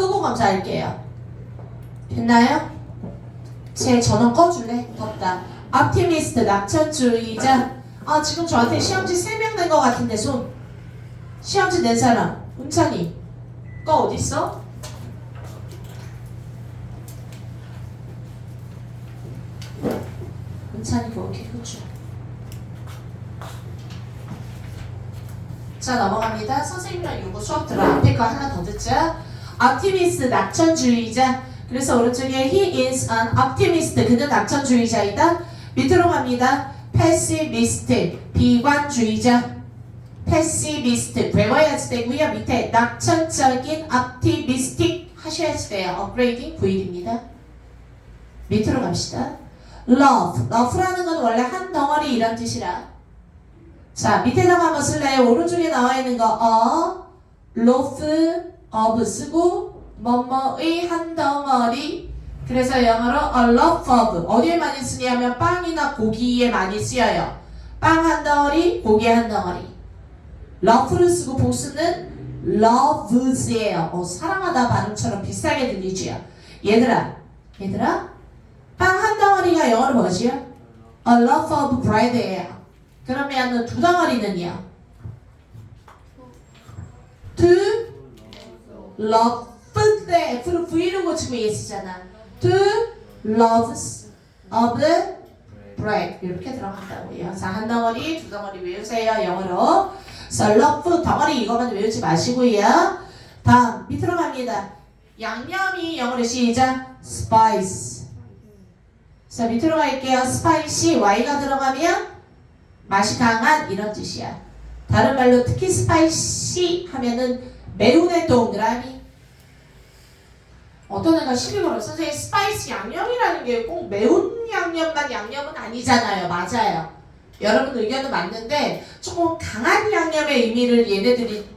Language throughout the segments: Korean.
끄고 검사할게요. 됐나요? 제 전원 꺼줄래? 덥다. optimist 낙천주의자. 아 지금 저한테 시험지 3명 낸 것 같은데 손. 시험지 낸 사람. 은찬이. 거 어딨어? 은찬이 이렇게 해줘. 자 넘어갑니다. 선생님이랑 요거 수업 들어 앞에 거 하나 더 듣자. Optimist 낙천주의자. 그래서 오른쪽에 he is an optimist. 그는 낙천주의자이다. 밑으로 갑니다. pessimist 비관주의자. pessimist 외워야지 되고요. 밑에 낙천적인 optimistic 하셔야지 돼요. upgrading 부일입니다. 밑으로 갑시다. love love라는 건 원래 한 덩어리 이런 뜻이라. 자 밑에다가 한번 쓸래요. 오른쪽에 나와 있는 거 어, loaf of 쓰고 뭐뭐의 한 덩어리. 그래서 영어로 a loaf of 어디에 많이 쓰냐면 빵이나 고기에 많이 쓰여요. 빵 한 덩어리, 고기 한 덩어리. love를 쓰고 보스는 loves예요. 어, 사랑하다 발음처럼 비슷하게 들리지요. 얘들아, 얘들아, 빵 한 덩어리가 영어로 뭐지요? A loaf of bread예요. 그러면 두 덩어리는요? To love 네, F로 V로 고치고 예쓰잖아. To loves of bread 이렇게 들어간다고요. 자, 한 덩어리, 두 덩어리 외우세요. 영어로. 그래서 love 덩어리 이것만 외우지 마시고요. 다음 밑으로 갑니다. 양념이 영어로 시작. spice. 자, 밑으로 갈게요. spicy y가 들어가면 맛이 강한 이런 뜻이야. 다른 말로 특히 spicy 하면은 매운의 동그라미. 어떤 애가 시비 걸어 선생님 스파이시 양념이라는 게 꼭 매운 양념만 양념은 아니잖아요. 맞아요. 여러분 의견은 맞는데 조금 강한 양념의 의미를 얘네들이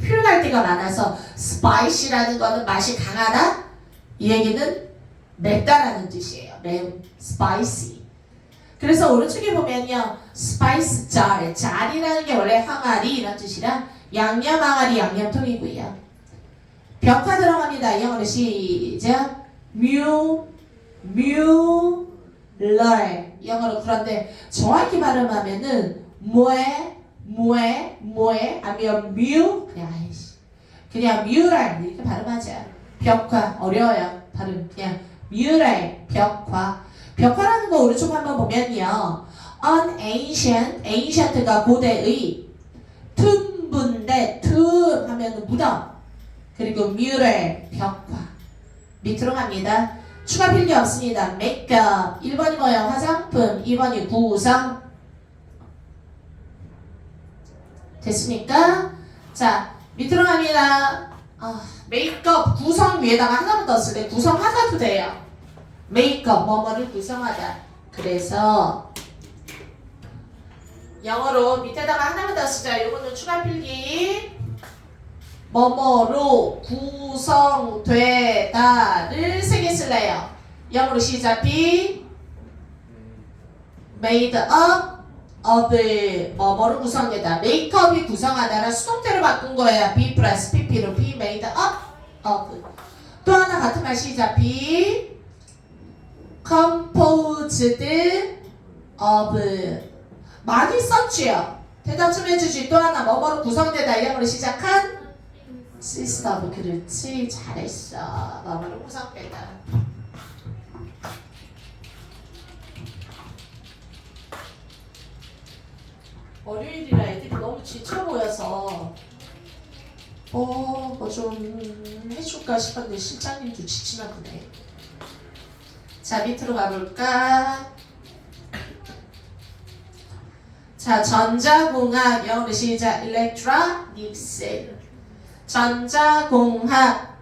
표현할 때가 많아서 스파이시라는 거는 맛이 강하다? 이 얘기는 맵다라는 뜻이에요. 매운 스파이시. 그래서 오른쪽에 보면요. 스파이스 잘, 잘이라는 게 원래 항아리 이런 뜻이라 양념 항아리 양념통이고요. 벽화 들어갑니다. 영어로 시작. 뮤, 뮤, 럴. 영어로 그런데 정확히 발음하면은 뭐에, 뭐에, 뭐에 아니면 뮤 아이씨. 그냥 뮤랄 이렇게 발음하자. 벽화 어려워요. 발음 그냥 뮤랄 벽화. 벽화라는 거 오른쪽 한번 보면요. an ancient, ancient가 고대의 툰분데 툰 하면은 무덤. 그리고 뮤럴 벽화 밑으로 갑니다. 추가 필기 없습니다. 메이크업 1번이 뭐예요? 화장품 2번이 구성 됐습니까? 자 밑으로 갑니다. 아, 메이크업 구성 위에다가 하나만 더 쓸래 구성하다도 돼요. 메이크업 뭐뭐를 구성하다. 그래서 영어로 밑에다가 하나만 더 쓰자. 요거는 추가 필기. 뭐뭐로 구성되다를 세 개 쓸래요. 영어로 시작 be made up of 뭐뭐로 구성되다. 메이크업이 구성하다라 수동태로 바꾼 거예요. be 플러스 pp로 be made up of 또 하나 같은 말 시작 be composed of 많이 썼지요. 대답 좀 해주지. 또 하나 뭐뭐로 구성되다. 영어로 시작한 시스터브 그렇지 잘했어. 너무나 구성되다. 월요일이라 애들이 너무 지쳐 보여서 어뭐 좀 해줄까 싶었는데 실장님도 지치나 보네. 자 밑으로 가볼까 자 전자공학 영어로 시작. Electronics. 전자공학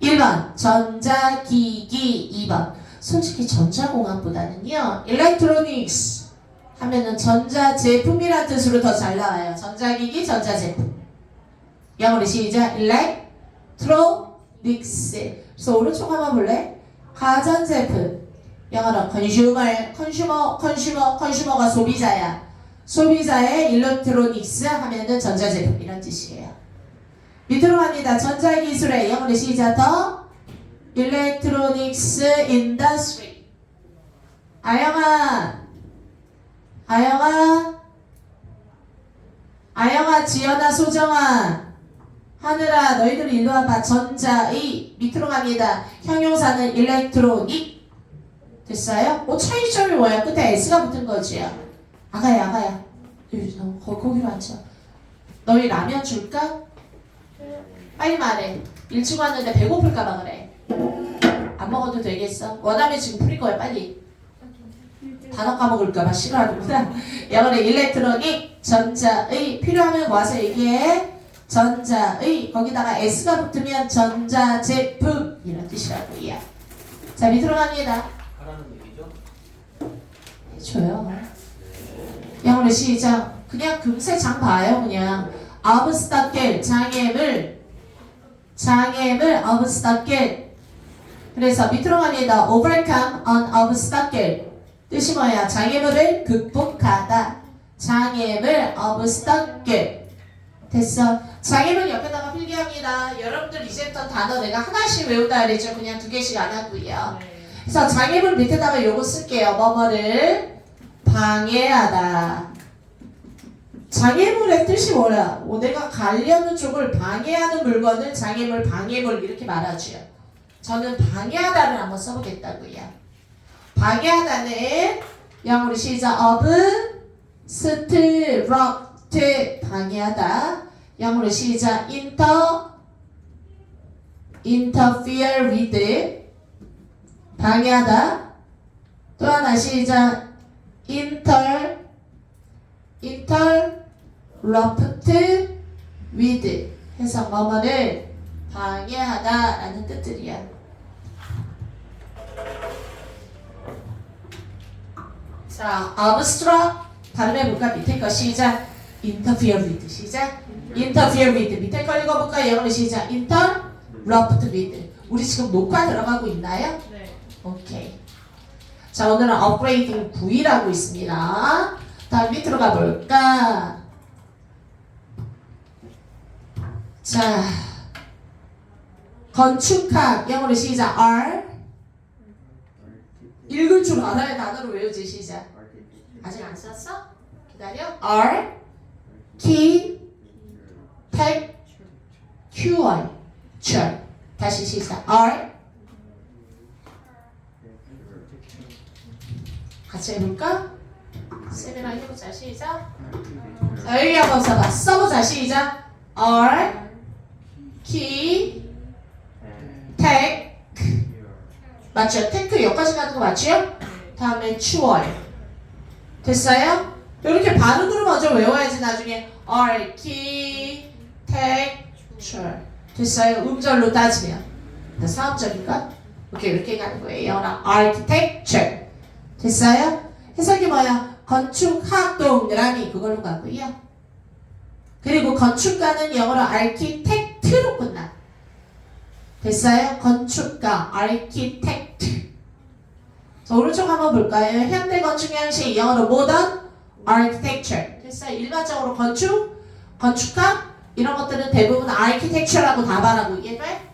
1번. 전자기기 2번. 솔직히 전자공학보다는요 electronics 하면은 전자제품이란 뜻으로 더 잘 나와요. 전자기기 전자제품. 영어로 시작. electronics. 그래서 오른쪽 한번 볼래? 가전제품. 영어로 consumer, consumer, consumer, consumer가 소비자야 소비자의 일렉트로닉스 하면은 전자제품 이런 뜻이에요 밑으로 갑니다. 전자기술의 영어로 시작 더 Electronics Industry 아영아 아영아 아영아 지연아 소정아 하늘아 너희들 일로 와봐 전자의 밑으로 갑니다. 형용사는 일렉트로닉 됐어요? 어 차이점이 뭐야? 끝에 S가 붙은 거지요. 아가야 아가야 여기 너 거, 거기로 앉아. 너희 라면 줄까? 빨리 말해. 일찍 왔는데 배고플까봐 그래. 안 먹어도 되겠어? 원하면 지금 풀릴 거야 빨리. 단어 까먹을까봐 싫어하는구나. 영어는 일렉트로닉 전자의 필요하면 와서 얘기해. 전자의 거기다가 S가 붙으면 전자제품 이런 뜻이라고요. 자 밑으로 갑니다. 하라는 얘기죠? 해줘요. 영어로 시작. 그냥 금세 장 봐요. 그냥 아브스타켈 장애물 장애물 아브스타켈 그래서 밑으로 갑니다. overcome an obstacle 뜻이 뭐야? 장애물을 극복하다. 장애물 obstacle 됐어. 장애물 옆에다가 필기합니다. 여러분들 이제부터 단어 내가 하나씩 외우다 그랬죠. 그냥 두 개씩 안 하고요. 그래서 장애물 밑에다가 요거 쓸게요. 뭐뭐를 방해하다. 장애물의 뜻이 뭐야? 어, 내가 가려는 쪽을 방해하는 물건을 장애물, 방해물 이렇게 말하죠. 저는 방해하다를 한번 써보겠다고요. 방해하다는 영어로 시작 obstruct 방해하다. 영어로 시작 inter interfere with 방해하다. 또 하나 시작 inter interrupt with 해서 뭐뭐를 방해하다 라는 뜻들이야. 자, obstruct 발음해볼까? 밑에 거 시작 interfere with 시작 interfere with 밑에 거 읽어볼까? 영어로 시작 interrupt with 우리 지금 녹화 들어가고 있나요? 네. 오케이. 자, 오늘은 업그레이딩 9이라고 있습니다. 다음 밑으로 가볼까? 자, 건축학, 영어로 시작. R. 읽을 줄 알아야 단어로 외우지, 시작. 아직 안 썼어? 기다려. R. K. Tech. QR. 출. 다시 시작. R. 같이 해볼까? 쌤이랑 해보자 시작. 자 여기 한번 써봐. 써보자 시작. R 키택 맞죠? 테크 여기까지 가는 거 맞죠? 다음에 추월. 됐어요? 이렇게 발음으로 먼저 외워야지 나중에. R 키택 추월. 됐어요? 음절로 따지면. 나 사업적인가? 오케이 이렇게 가는 거예요. 영어랑 architecture 됐어요? 해석이 뭐야? 건축학 동그라미 그걸로 가고요. 그리고 건축가는 영어로 architect로 끝나. 됐어요? 건축가, architect. 자, 오른쪽 한번 볼까요? 현대 건축 양식 영어로 modern architecture. 됐어요? 일반적으로 건축, 건축학 이런 것들은 대부분 architecture라고 답안하고 이해돼?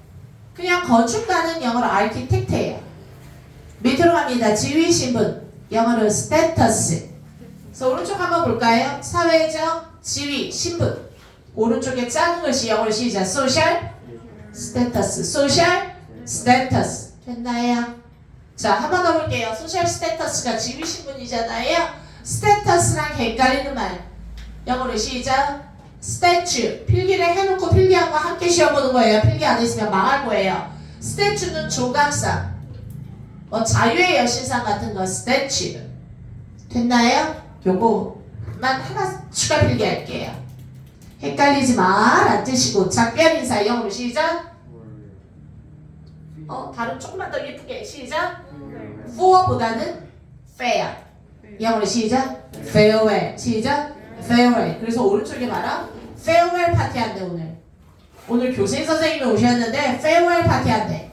그냥 건축가는 영어로 architect예요. 밑으로 갑니다. 지위 신분 영어로 status. 그래서 오른쪽 한번 볼까요? 사회적 지위 신분. 오른쪽에 작은 글씨 영어로 시작. social status. social status. 됐나요? 자, 한 번 더 볼게요. social status가 지위 신분이잖아요. status랑 헷갈리는 말. 영어로 시작. statue. 필기를 해놓고 필기한 거 함께 시험 보는 거예요. 필기 안 했으면 망할 거예요. statue는 조각상. 뭐 자유의 여신상 같은 거 스태츄 됐나요? 요거만 하나 추가 필기할게요. 헷갈리지 말안 뜨시고 작별 인사 영어로 시작. 어 발음 조금만 더 예쁘게 시작. for보다는 fair 영어로 시작. farewell 시작. farewell 그래서 오른쪽에 말아 farewell 파티 한대 오늘. 오늘 교생 선생님이 오셨는데 farewell 파티 한대.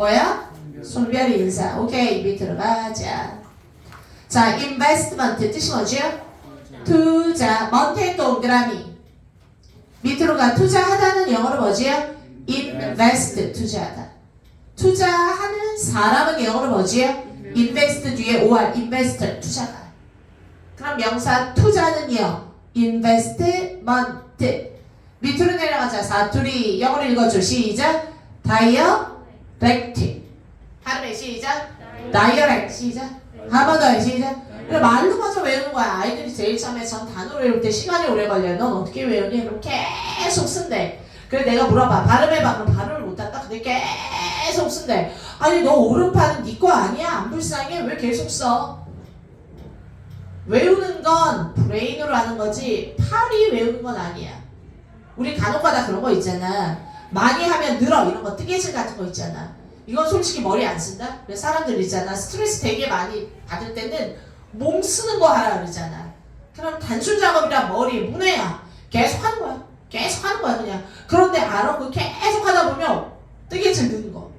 뭐야? 손별 인사. 오케이, 밑으로 가자. 자, investment 뜻이 뭐죠? 투자. 먼테 동그라미. 밑으로 가 투자하다는 영어로 뭐지요? invest 투자하다. 투자하는 사람은 영어로 뭐지요? invest 뒤에 or investor 투자가. 그럼 명사 투자는요. investment 밑으로 내려가자. 사투리 영어로 읽어줘. 시작. Direct 발음해 시작. direct 시작. 한 번 더 해 시작. 그래 말로 가서 외우는 거야. 아이들이 제일 처음에 전 단어 외울 때 시간이 오래 걸려요. 넌 어떻게 외우니? 그럼 계속 쓴대. 그래 내가 물어봐. 발음해봐. 그럼 발음을 못한다. 근데 계속 쓴대. 아니 너 오른팔은 네 거 아니야? 안 불쌍해? 왜 계속 써? 외우는 건 브레인으로 하는 거지 팔이 외우는 건 아니야. 우리 간혹가다 그런 거 있잖아. 많이 하면 늘어 이런 거 뜨개질 같은 거 있잖아. 이건 솔직히 머리 안 쓴다. 사람들 있잖아. 스트레스 되게 많이 받을 때는 몸 쓰는 거 하라 그러잖아. 그럼 단순 작업이라 머리 문해야 계속 하는 거야. 계속 하는 거야 그냥. 그런데 알아? 그 계속 하다 보면 뜨개질 느는 거.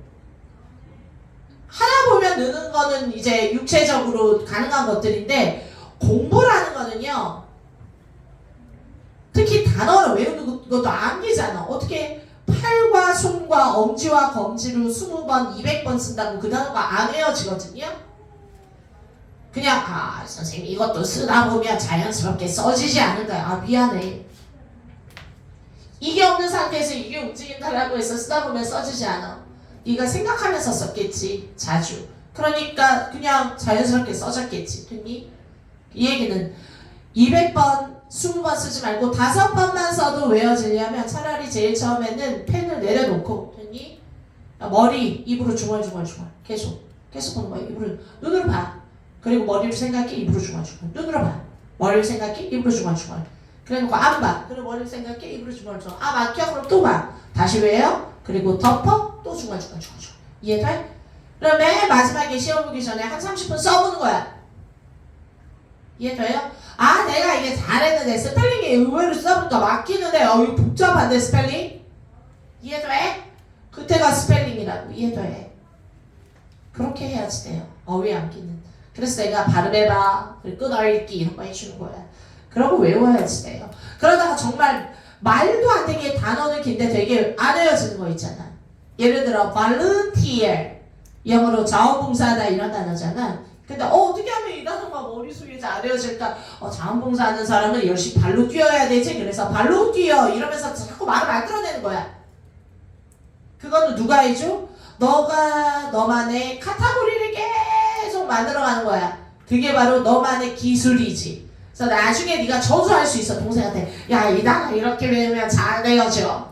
하다 보면 느는 거는 이제 육체적으로 가능한 것들인데 공부라는 거는요. 특히 단어를 외우는 것도 암기잖아. 어떻게 팔과 손과 엄지와 검지로 20번, 200번 쓴다고 그 단어가 안 외워지거든요. 그냥 아 선생님 이것도 쓰다 보면 자연스럽게 써지지 않을까요? 아 미안해. 이게 없는 상태에서 이게 움직인다라고 해서 쓰다 보면 써지지 않아. 네가 생각하면서 썼겠지 자주. 그러니까 그냥 자연스럽게 써졌겠지. 됐니? 이 얘기는 200번, 20번 쓰지 말고 다섯 번만 써도 외워지려면 차라리 제일 처음에는 펜을 내려놓고 됐니? 머리, 입으로 중얼중얼중얼 계속 계속 보는 거야. 입으로 눈으로 봐. 그리고 머리를 생각해 입으로 중얼중얼 눈으로 봐. 머리를 생각해 입으로 중얼중얼. 그래놓고 안 봐. 그리고 머리를 생각해 입으로 중얼중얼. 아 막혀 그럼 또 봐. 다시 외워. 그리고 덮어 또 중얼중얼 중얼중얼. 이해돼? 그럼 맨 마지막에 시험 보기 전에 한 30분 써보는 거야. 이해돼요? 아 내가 이게 잘했는데 스펠링이 의외로 써보니까 막히는데 어 이거 복잡한데 스펠링? 이해돼? 그때가 스펠링이라고. 이해돼? 그렇게 해야지 돼요. 어휘 암기는. 그래서 내가 발음해봐. 그리고 끄어읽기 이런 거 해주는 거야. 그러고 외워야지 돼요. 그러다가 정말 말도 안 되게 단어는 긴데 되게 안 외워지는 거 있잖아. 예를 들어 volunteer. 영어로 자원봉사하다 이런 단어잖아 근데 어, 어떻게 하면 이 단어가 머릿속에 잘 외워질까? 어, 자원봉사하는 사람은 열심히 발로 뛰어야 되지. 그래서 발로 뛰어 이러면서 자꾸 말을 만들어내는 거야. 그거는 누가 해줘? 너가 너만의 카테고리를 계속 만들어가는 거야. 그게 바로 너만의 기술이지. 그래서 나중에 네가 저주할 수 있어 동생한테. 야 이 단어 이렇게 외우면 잘 외워져.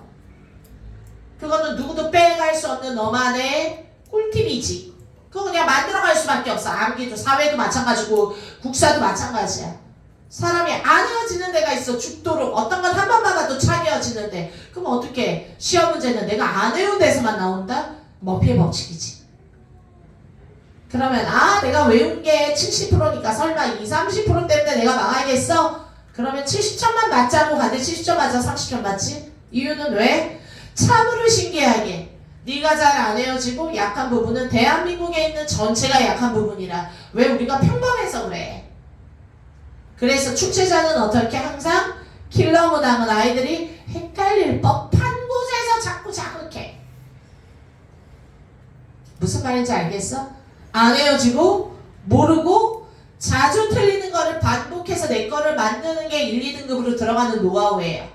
그거는 누구도 빼갈 수 없는 너만의 꿀팁이지. 그거 그냥 만들어갈 수밖에 없어. 암기도 사회도 마찬가지고 국사도 마찬가지야. 사람이 안 헤어지는 데가 있어. 죽도록 어떤 건 한 번만 봐도 차게어지는데 그럼 어떻게? 시험 문제는 내가 안 외운 데서만 나온다? 머피의 법칙이지. 그러면 아 내가 외운 게 70%니까 설마 2, 30% 때문에 내가 망하겠어? 그러면 70점만 맞자고 갔는데 70점 맞아 30점 맞지? 이유는 왜? 참으로 신기하게 네가 잘 안 헤어지고 약한 부분은 대한민국에 있는 전체가 약한 부분이라 왜 우리가 평범해서 그래 그래서 축제자는 어떻게 항상 킬러 문항은 아이들이 헷갈릴 법한 곳에서 자꾸 자극해 무슨 말인지 알겠어? 안 헤어지고 모르고 자주 틀리는 거를 반복해서 내 거를 만드는 게 1, 2등급으로 들어가는 노하우예요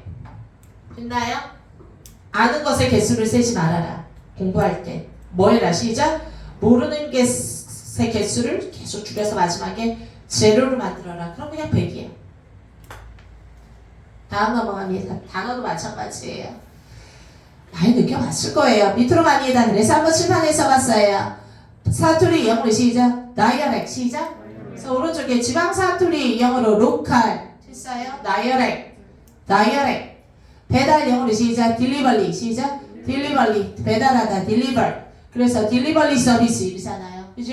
됐나요? 아는 것의 개수를 세지 말아라 공부할 때. 뭐 해라 시작. 모르는 것의 개수를 계속 줄여서 마지막에 제로를 만들어라. 그럼 그냥 100이에요. 다음 넘어갑니다. 단어도 마찬가지예요. 많이 느껴봤을 거예요. 밑으로 갑니다. 그래서 한번 칠판에 써봤어요. 사투리 영어로 시작. 다이어렉 시작. 그래서 오른쪽에 지방 사투리 영어로 로컬 됐어요. 다이어렉 다이어렉 배달 영어로 시작. 딜리버리 시작 딜리버리 배달하다 딜리버 그래서 딜리버리 서비스이잖아요. 그죠?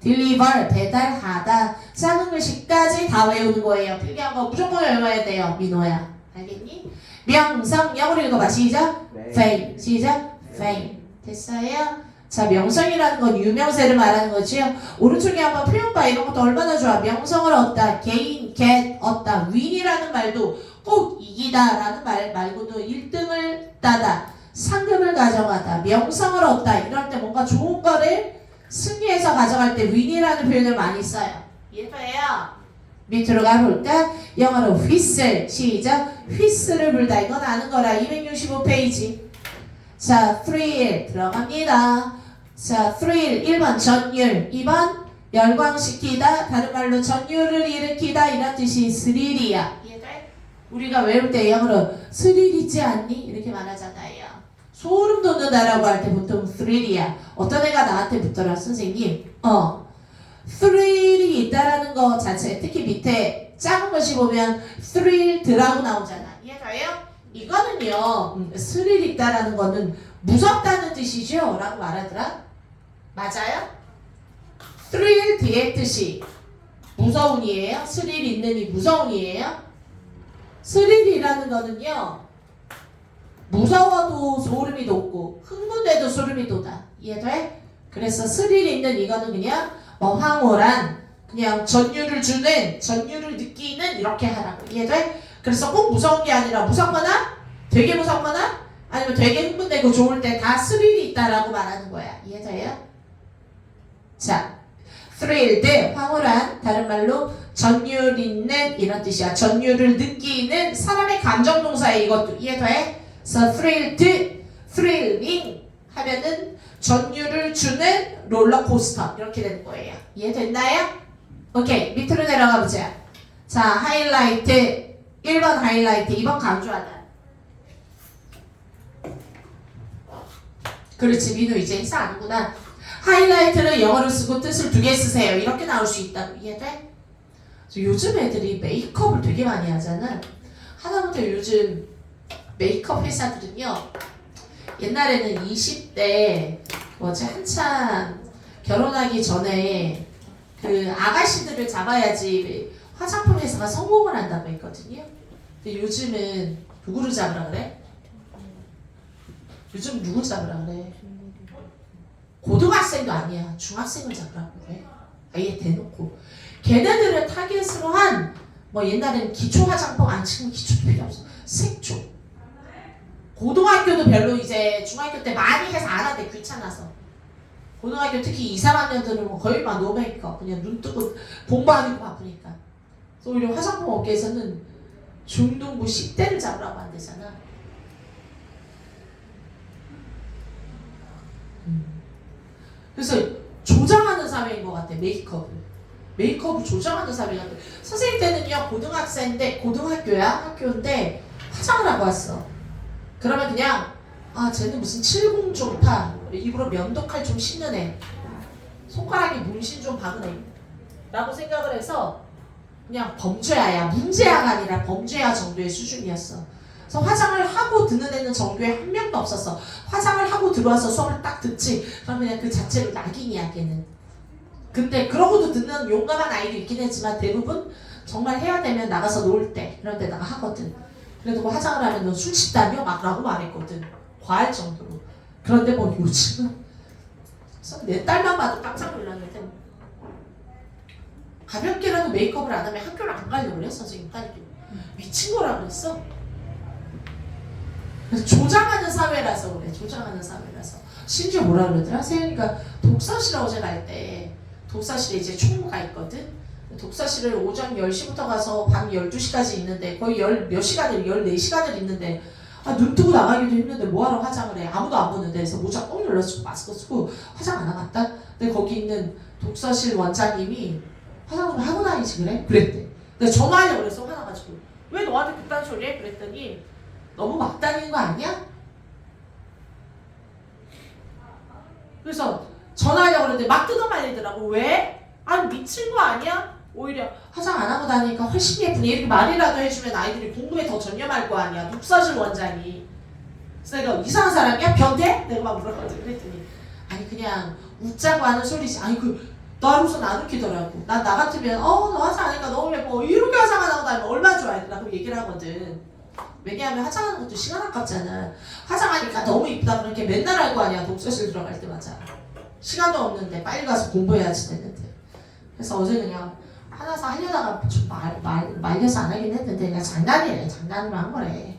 딜리버 배달하다. 작은 글씨까지 다 외우는 거예요. 필기한 거 무조건 외워야 돼요 민호야. 알겠니? 명성 영어로 읽어봐. 시작. Fame 시작. Fame 됐어요? 자 명성이라는 건 유명세를 말하는 거지요. 오른쪽에 한번 표현 봐 이런 것도 얼마나 좋아. 명성을 얻다 gain, get, 얻다. win이라는 말도 꼭이 이기다 라는 말 말고도 1등을 따다 상금을 가져가다 명성을 얻다 이럴 때 뭔가 좋은 거를 승리해서 가져갈 때 윈이라는 표현을 많이 써요. 이해돼요? 밑으로 가볼까? 영어로 휘슬 시작. 휘슬을 불다. 이건 아는 거라. 265페이지. 자 thrill 들어갑니다. 자 thrill 1번 전율 2번 열광시키다. 다른 말로 전율을 일으키다. 이런 뜻이 스릴이야? 우리가 외울 때 영어로 스릴 있지 않니? 이렇게 말하잖아요 소름 돋는다라고 할 때 보통 스릴이야 어떤 애가 나한테 붙더라 선생님 어 스릴이 있다라는 거 자체 특히 밑에 작은 것이 보면 스릴 드라고 나오잖아 이해가요? 이거는요 음, 스릴 있다라는 거는 무섭다는 뜻이죠 라고 말하더라 맞아요? thrilled의 뜻이 무서운이에요? 스릴 있는 이 무서운이에요? 스릴이라는 거는요 무서워도 소름이 돋고 흥분돼도 소름이 돋아 이해돼? 그래서 스릴 있는 이거는 그냥 뭐 황홀한 그냥 전율을 주는 전율을 느끼는 이렇게 하라고 이해돼? 그래서 꼭 무서운 게 아니라 무섭거나 되게 무섭거나 아니면 되게 흥분되고 좋을 때 다 스릴이 있다라고 말하는 거야 이해돼요? 자 thrilled 황홀한 다른 말로 전율 있는 이런 뜻이야 전율을 느끼는 사람의 감정 동사에 이것도 이해돼? 그래서 thrilled, thrilling 하면은 전율을 주는 롤러코스터. 이렇게 되는 거예요. 이해됐나요? 오케이. 밑으로 내려가 보자. 자 하이라이트. 1번 하이라이트 2번 강조하다 그렇지. 민우 이제 인사 아는구나. 하이라이트를 영어로 쓰고 뜻을 두 개 쓰세요. 이렇게 나올 수 있다고. 이해돼? 요즘 애들이 메이크업을 되게 많이 하잖아. 하다못해 요즘 메이크업 회사들은요 옛날에는 20대 뭐지 한참 결혼하기 전에 그 아가씨들을 잡아야지 화장품 회사가 성공을 한다고 했거든요 근데 요즘은 누구를 잡으라 그래? 요즘 누구 잡으라 그래? 고등학생도 아니야. 중학생을 잡으라고 그래. 아예 대놓고. 걔네들을 타겟으로 한, 뭐 옛날에는 기초 화장품 안 치면 기초도 필요 없어. 색조. 고등학교도 별로 이제 중학교 때 많이 해서 안 하대. 귀찮아서. 고등학교 특히 2, 3학년들은 뭐 거의 막 노메이크업. 그냥 눈 뜨고 거 바쁘니까. 그래서 오히려 화장품 업계에서는 중등부 10대를 잡으라고 한대잖아. 그래서 조장하는 사회인 것 같아 메이크업을 메이크업을 조장하는 사회 같아 선생님 때는요 고등학생인데 고등학교야 학교인데 화장을 하고 왔어 그러면 그냥 아 쟤는 무슨 칠공 좋다 입으로 면도칼 좀 씻는 애 손가락에 문신 좀 박은 애 라고 생각을 해서 그냥 범죄아야. 문제아가 아니라 범죄아 정도의 수준이었어. 그래서 화장을 하고 듣는 애는 전교에 한 명도 없었어. 화장을 하고 들어와서 수업을 딱 듣지. 그러면 그냥 그 자체로 낙인이야 걔는. 근데 그러고도 듣는 용감한 아이도 있긴 했지만 대부분 정말 해야 되면 나가서 놀 때 이런 데다가 하거든 그래도 뭐 화장을 하면 너술 식다며? 막 라고 말했거든. 과할 정도로. 그런데 뭐 요즘은 내 딸만 봐도 깜짝 놀랐는데 가볍게라도 메이크업을 안 하면 학교를 안 가려고 그래 선생님 딸도 미친 거라 그랬어? 그래서 조장하는 사회라서 그래 조장하는 사회라서. 심지어 뭐라 그러더라? 세연이가 독서실 어제 갈 때 독서실에 이제 총무가 있거든 독서실을 오전 10시부터 가서 밤 12시까지 있는데 거의 열, 몇 시간을 14시간을 있는데 아, 눈 뜨고 나가기도 힘든데 뭐하러 화장을 해 아무도 안 보는데 그래서 모자 꼭 눌러쓰고 마스크 쓰고 화장 안 하고 왔다 근데 거기 있는 독서실 원장님이 화장 좀 하고 다니지 그래? 그랬대 근데 전화하려고 그래서 화나가지고 왜 너한테 그딴 소리 해? 그랬더니 너무 막 다니는 거 아니야? 그래서 전화하려고 그랬는데 막 뜯어 말리더라고 왜? 아니 미친 거 아니야? 오히려 화장 안 하고 다니니까 훨씬 예쁘니 이렇게 말이라도 해주면 아이들이 공부에 더 전념할 거 아니야 독서실 원장이 그래서 내가 이상한 사람이야? 변태? 내가 막 물어봤더니 그랬더니 아니 그냥 웃자고 하는 소리지 아니 그 나로서 안 웃기더라고 난 나 같으면 어너 화장 안 하니까 너무 예뻐 이렇게 화장 안 하고 다니면 얼마나 좋아 라고 얘기를 하거든 왜냐하면 화장하는 것도 시간 아깝잖아. 화장하니까 너무 이쁘다 그렇게 맨날 할 거 아니야. 독서실 들어갈 때마다. 시간도 없는데 빨리 가서 공부해야지 되는데. 그래서 어제 그냥 하나서 하려다가 좀 말, 말, 말려서 안 하긴 했는데 그냥 장난이래. 장난으로 한 거래.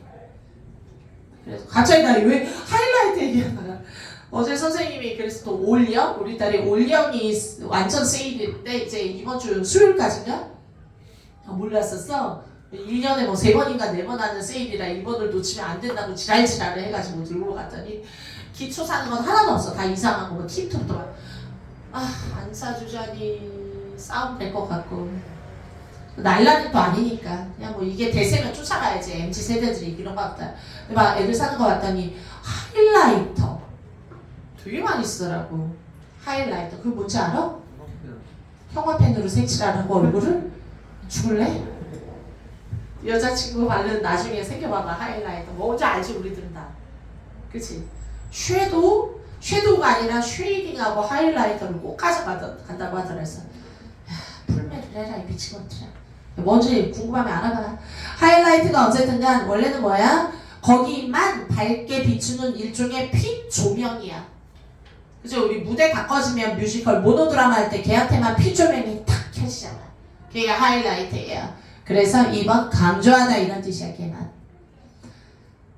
그래서 갑자기 나 왜 하이라이트 얘기하다가 어제 선생님이 그래서 또 올영 우리 딸이 올영이 완전 세일인데 이제 이번 주 수요일까지인가? 아, 몰랐었어. 1년에 뭐 세 번인가 네 번 하는 세일이라 이번을 놓치면 안 된다고 지랄지랄을 해가지고 들고 갔더니 기초 사는 건 하나도 없어. 다 이상한 거뭐 팁톱도 아 안 사주자니 싸움 될 것 같고. 날라는 또 아니니까. 그냥 뭐 이게 대세면 쫓아가야지. MZ 세대들이 이런 거 같다. 막 애들 사는 거 봤더니 하이라이터. 되게 많이 쓰더라고. 하이라이터. 그거 뭔지 알아? 형광펜으로 색칠하라고 얼굴을? 죽을래? 여자친구 말은 나중에 생겨봐봐 하이라이터. 뭔지 알지 우리들은 다. 그치? 쉐도우? 쉐도우가 아니라 쉐이딩하고 하이라이터를 꼭 가져간다고 하더라서. 야, 이 미친 것들아 뭔지 궁금하면 알아봐 하이라이트가 어쨌든 간 원래는 뭐야? 거기만 밝게 비추는 일종의 빛 조명이야. 그죠? 우리 무대 다 꺼지면 뮤지컬 모노드라마 할 때 걔한테만 빛 조명이 탁 켜지잖아. 그게 하이라이트예요. 그래서 2번 강조하다 이런 뜻이야 걔만.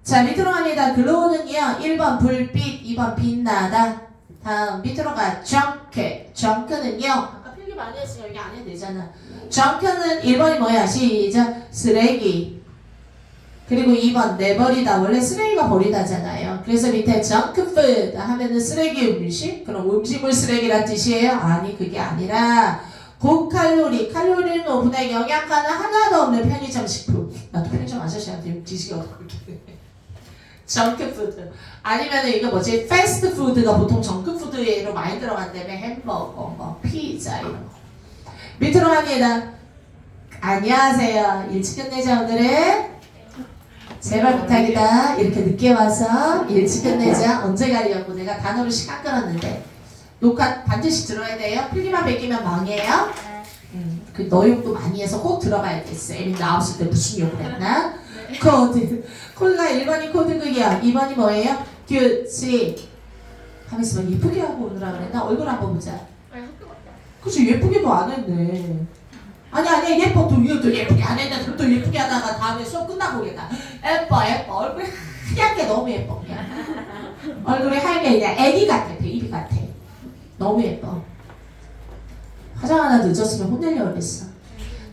자 밑으로 갑니다. 글로우는요 1번 불빛 2번 빛나다. 다음 밑으로 가 정크 정크는요 많이 했으니 여기 안 해도 되잖아. 정크는 1번이 뭐야? 시작. 쓰레기. 그리고 2번 내버리다. 원래 쓰레기가 버리다잖아요. 그래서 밑에 정크푸드 하면은 쓰레기 음식? 그럼 음식물 쓰레기란 뜻이에요? 아니 그게 아니라 고칼로리, 칼로리는 5분의 영양가는 하나도 없는 편의점 식품. 나도 편의점 아저씨한테 지식이 없거든. 정크푸드. 아니면은 이거 뭐지? 패스트푸드가 보통 정크푸드로 많이 들어간다며 햄버거, 뭐 피자 이런 거. 밑으로 갑니다. 안녕하세요. 일찍 끝내자 오늘은. 제발 부탁이다. 이렇게 늦게 와서 일찍 끝내자. 언제 가려고 내가 단어로 시간 끌었는데. 녹화 반드시 들어야 돼요. 필기만 베끼면 망해요. 음, 그 너 욕도 많이 해서 꼭 들어가야겠어. 애미 나왔을 때 무슨 욕을 했나? 코드. 코드가 1번이 코드 극이야. 2번이 뭐예요? 규칙. 가만 있어봐. 예쁘게 하고 오느라 그랬나? 얼굴 한번 보자. 아니 학교 갔다. 그치 예쁘게도 안 했네. 아니 아니 예뻐 또 이것도 예쁘게 안 했는데 또 예쁘게 하다가 다음에 수업 끝나고 오겠다. 예뻐 예뻐 얼굴 하얀 게 너무 예뻐 그냥. 얼굴이 하얀 게 그냥 애기 같아 베이비 같아. 너무 예뻐. 화장 하나 늦었으면 혼내려고 그랬어.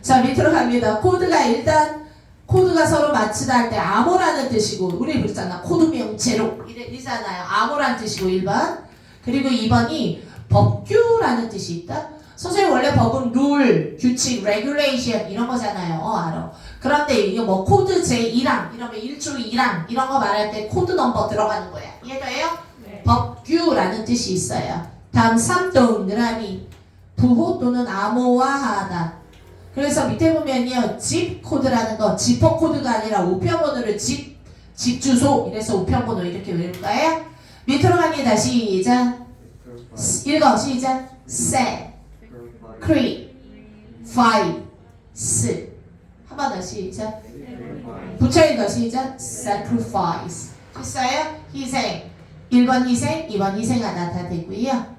자 밑으로 갑니다. 코드가 일단 코드가 서로 맞추다 할 때 암호라는 뜻이고 우리 그랬잖아. 코드 명 제로 이래, 이잖아요. 암호라는 뜻이고 1번 그리고 2번이 법규라는 뜻이 있다. 선생님 원래 법은 룰, 규칙, 레귤레이션 이런 거잖아요. 어 알아. 그런데 이게 뭐 코드 제1항 이러면 1조 1항 이런 거 말할 때 코드 넘버 들어가는 거야. 이해돼요? 네. 법규라는 뜻이 있어요. 다음 3동 느라미 부호 또는 암호화하다. 그래서 밑에 보면요 집 코드라는 거 지퍼 코드가 아니라 우편번호를 집, 집 주소 이래서 우편번호 이렇게 외울까요? 밑으로 갑니다. 시작. 읽어. 시작. set create five 스한번 더 시작. 붙여 읽어. 시작. sacrifice. 됐어요? 희생. 1번 희생 2번 희생하다. 다 되고요.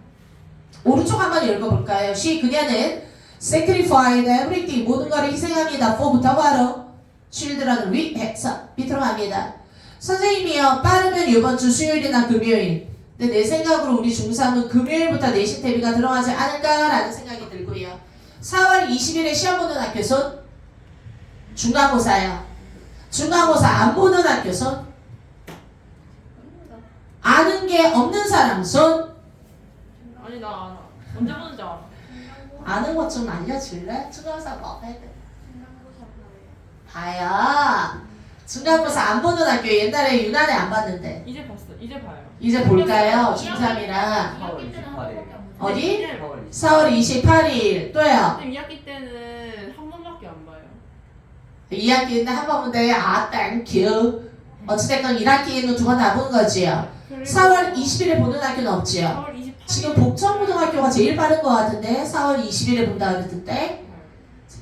오른쪽 한번 읽어볼까요? 시 그녀는 sacrificed everything. 모든 것을 희생합니다. for부터 바로 children을 위해서 밑으로 갑니다. 선생님이요 빠르면 이번 주 수요일이나 금요일. 근데 내 생각으로 우리 중3은 금요일부터 내신 대비가 들어가지 않을까라는 생각이 들고요. 4월 20일에 시험 보는 학교 손 중간고사요 중간고사 안 보는 학교 손 아는 게 없는 사람 손. 아니 나 알아. 언제 보는지 알아. 아는 것 좀 알려줄래? 중간고사 뭐 해야 돼? 봐요. 중간고사 안 보는 학교 옛날에 유난히 안 봤는데 이제 봤어. 이제 봐요. 이제 볼까요? 중3이라 4월 28일. 어디? 4월 4월 28일 또요. 선생님 2학기 때는 한 번밖에 안 봐요. 2학기인데 한번 본데 아 땡큐. 어찌됐건 1학기에는 두 번다본 거지요. 그리고 4월 20일에 보는 학교는 없지요. 4월 28일. 지금 복천고등학교가 제일 빠른 것 같은데 4월 20일에 본다 그랬던데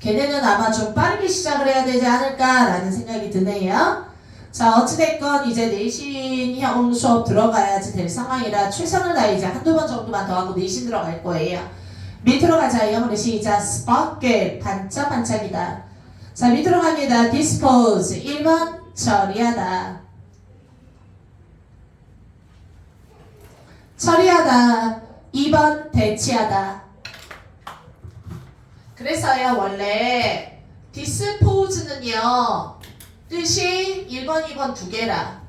걔네는 아마 좀 빠르게 시작을 해야 되지 않을까라는 생각이 드네요. 자, 어찌됐건 이제 내신형 수업 들어가야지 될 상황이라 최선을 다해 이제 한두 번 정도만 더 하고 내신 들어갈 거예요. 밑으로 가자. 영어로 시작. sparkle. 반짝반짝이다. 자, 밑으로 갑니다. dispose. 1번 처리하다. 처리하다. 2번 대치하다. 그래서요, 원래 dispose는요, 뜻이 1번, 2번 두 개라.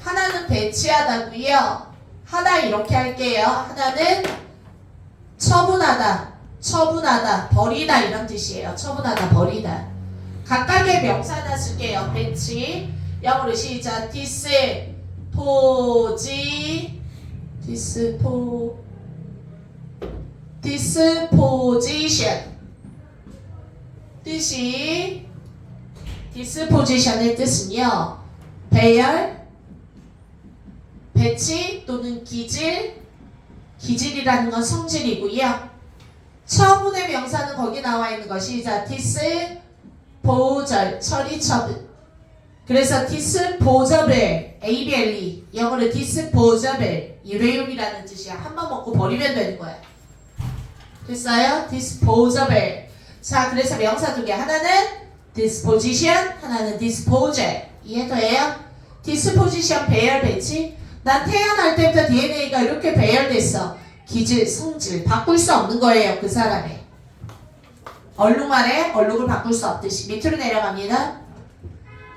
하나는 배치하다고요. 하나 이렇게 할게요. 하나는 처분하다, 처분하다, 버리다 이런 뜻이에요. 처분하다, 버리다. 각각의 명사 하나 쓸게요. 배치. 영어로 시작. 디스 포지, 디스포, 디스포지션. 뜻이 디스포지션의 뜻은요. 배열, 배치 또는 기질, 기질이라는 건 성질이고요. 처분의 명사는 거기 나와 있는 것이 자 디스 보절 처리 처분. 그래서 디스포저블 ABLE 영어로 디스포저블 일회용이라는 뜻이야. 한 번 먹고 버리면 되는 거야. 됐어요? 디스포저블. 자, 그래서 명사 두 개. 하나는 disposition, 하나는 disposal. 이해돼요? disposition 배열 배치. 난 태어날 때부터 DNA가 이렇게 배열됐어. 기질, 성질 바꿀 수 없는 거예요. 그 사람의. 얼룩말에 얼룩을 바꿀 수 없듯이 밑으로 내려갑니다.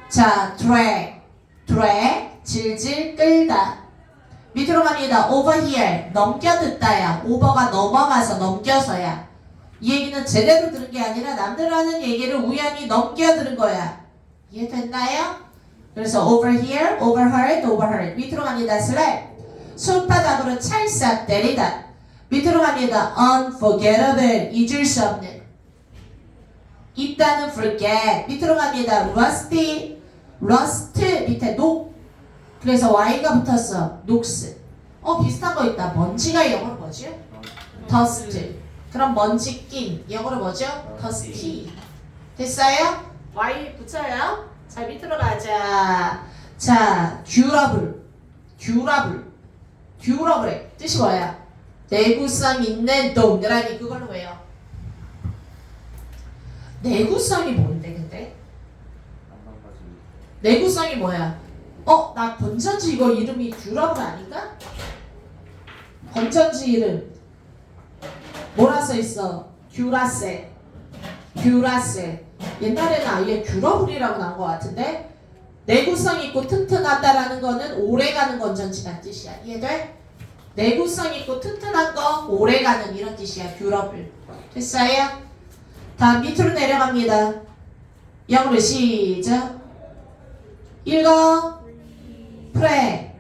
자, drag, drag, 질질 끌다. 밑으로 갑니다. over here, 넘겨듣다야. over가 넘어가서 넘겨서야. 이 얘기는 제대로 들은 게 아니라 남들 하는 얘기를 우연히 넘겨들은 거야. 이해됐나요? 그래서 over here, overheard, overheard. 밑으로 갑니다. slap. 손바닥으로 찰싹 때리다. 밑으로 갑니다. unforgettable. 잊을 수 없는. 있다는 forget. 밑으로 갑니다. rusty. rust. 밑에 녹. 그래서 y가 붙었어. 녹스. 어, 비슷한 거 있다. 먼지가 영어로 뭐죠? dust. 그럼 먼지 낀. 영어로 뭐죠? dusty. 됐어요? y 붙여요. 자, 밑으로 가자. 자, durable. durable. durable. 뜻이 뭐야? 내구성 있는 동그라미 그걸로 왜요? 내구성이 뭔데 근데? 내구성이 뭐야? 어? 나 건전지 이거 이름이 듀라블 아닌가? 건전지 이름 뭐라 써있어? 듀라셀 듀라셀 옛날에는 아예 듀러블이라고 나온 것 같은데 내구성 있고 튼튼하다라는 거는 오래가는 건전지란 뜻이야 이해돼? 내구성 있고 튼튼한 거 오래가는 이런 뜻이야 듀러블 됐어요? 다음 밑으로 내려갑니다 영어로 시작 읽어 프레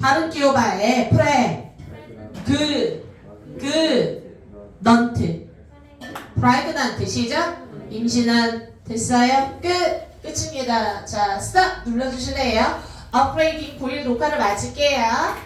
발음 끼워봐에 프레 그, 그, 넌트 프라이드난 뜻이죠? 임신한 됐어요? 끝! 끝입니다. 자, 스탑 눌러주실래요? 업그레이딩 9일 녹화를 마칠게요.